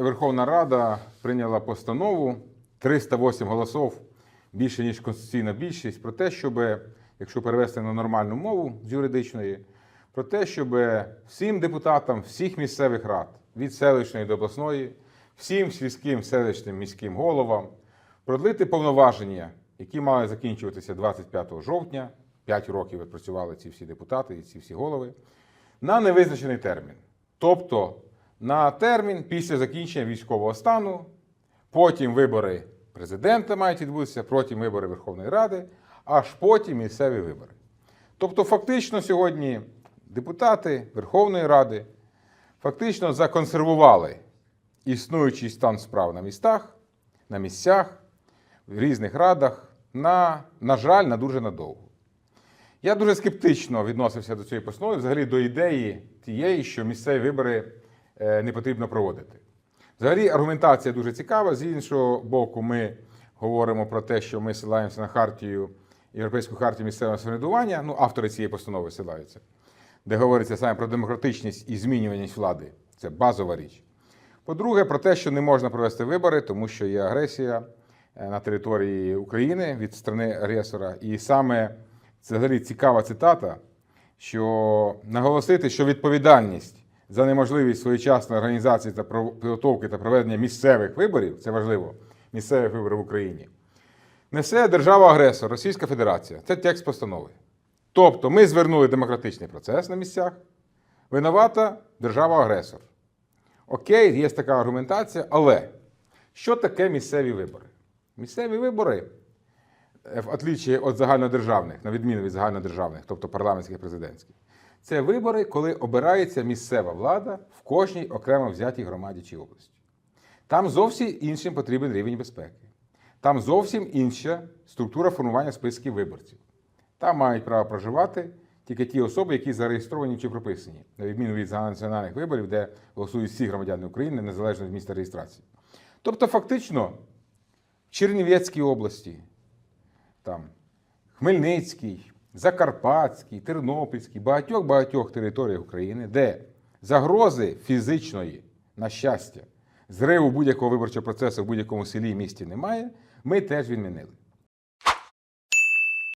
Верховна Рада прийняла постанову 308 голосів, більше ніж конституційна більшість, про те, щоб, якщо перевести на нормальну мову з юридичної, про те, щоб всім депутатам всіх місцевих рад, від селищної до обласної, всім сільським селищним міським головам продлити повноваження, які мали закінчуватися 25 жовтня. 5 років відпрацювали ці всі депутати і ці всі голови на невизначений термін. Тобто на термін після закінчення військового стану, потім вибори президента мають відбутися, потім вибори Верховної Ради, аж потім місцеві вибори. Тобто, фактично сьогодні депутати Верховної Ради фактично законсервували існуючий стан справ на містах, на місцях, в різних радах, на, на жаль, на дуже надовго. Я дуже скептично відносився до цієї постанови, взагалі до ідеї тієї, що місцеві вибори не потрібно проводити. Взагалі, аргументація дуже цікава. З іншого боку, ми говоримо про те, що ми силаємося на хартію, Європейську хартію місцевого самоврядування, ну, автори цієї постанови силаються, де говориться саме про демократичність і змінюваність влади. Це базова річ. По-друге, про те, що не можна провести вибори, тому що є агресія е, на території України від сторони агресора. І саме це взагалі цікава цитата, що наголосити, що відповідальність за неможливість своєчасної організації та підготовки та проведення місцевих виборів, це важливо, місцевих виборів в Україні, несе держава-агресор Російська Федерація. Це текст постанови. Тобто ми звернули демократичний процес на місцях, винувата держава-агресор. Окей, є така аргументація, але що таке місцеві вибори? Місцеві вибори, е, в отличие від загальнодержавних, на відміну від загальнодержавних, тобто парламентських президентських, це вибори, коли обирається місцева влада в кожній окремо взятій громаді чи області. Там зовсім іншим потрібен рівень безпеки. Там зовсім інша структура формування списків виборців. Там мають право проживати тільки ті особи, які зареєстровані чи прописані, на відміну від загальнонаціональних виборів, де голосують всі громадяни України незалежно від міста реєстрації. Тобто, фактично, в Чернівецькій області, там, Хмельницькій, Закарпатській, Тернопільській, багатьох-багатьох територіях України, де загрози фізичної, на щастя, зриву будь-якого виборчого процесу в будь-якому селі і місті немає, ми теж відмінили.